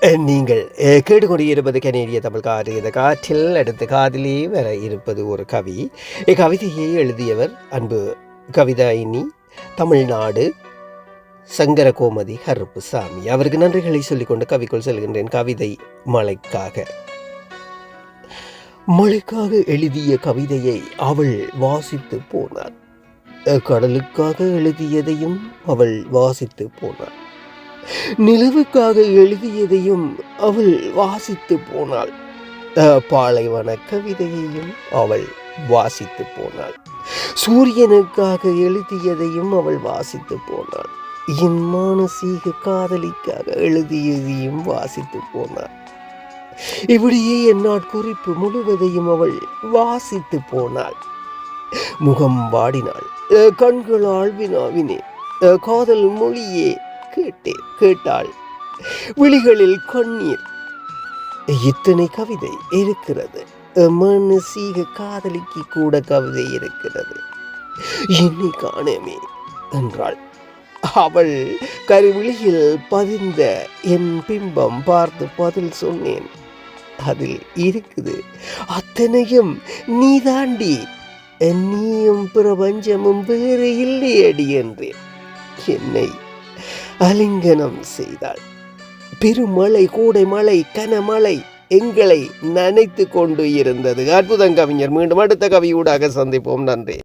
Eh, நீங்கள் eh, கேட்டுக்கொண்டிருப்பது கனேடிய தமிழ் காற்று இந்த காற்றில் அடுத்த காதிலே வர இருப்பது ஒரு கவி. இக்கவிதையை எழுதியவர் அன்பு கவிதாயினி தமிழ்நாடு சங்கர கோமதி கருப்புசாமி. அவருக்கு நன்றிகளை சொல்லிக்கொண்டு கவிக்குள் செல்கின்றேன் கவிதை மழைக்காக மழைக்காக எழுதிய கவிதையை அவள் வாசித்து போனார் கடலுக்காக எழுதியதையும் அவள் வாசித்து போனாள். நிலவுக்காக எழுதியதையும் அவள் வாசித்து போனாள். அஹ், பாலைவன கவிதையையும் அவள் வாசித்து போனாள். சூரியனுக்காக எழுதியதையும் அவள் வாசித்து போனாள். என் மானசீக காதலிக்காக எழுதியதையும் வாசித்து போனாள். இப்படியே என் நாட்குறிப்பு முழுவதையும் அவள் வாசித்து போனாள். முகம் வாடினாள். அஹ், கண்களால் வினாவினே அஹ், காதல் மொழியே கேட்டேன். கேட்டாள். விழிகளில் கண்ணீர். இத்தனை கவிதை இருக்கிறது. மனசீக காதலிக்கு கூட கவிதை இருக்கிறது. என்னை காணமே என்றாள். அவள் கருவிழியில் பதிந்த என் பிம்பம் பார்த்து பதில் சொன்னேன். அதில் இருக்குது அத்தனையும் நீ தாண்டி நீயும் பிரபஞ்சமும் வேறு இல்லையடி என்றேன். என்னை அலிங்கனம் செய்தாள். பெருமழை கூடை மழை கனமழை எங்களை நனைத்து கொண்டு இருந்தது. அற்புதம் கவிஞர். மீண்டும் அடுத்த கவியூடாக சந்திப்போம். நன்றி.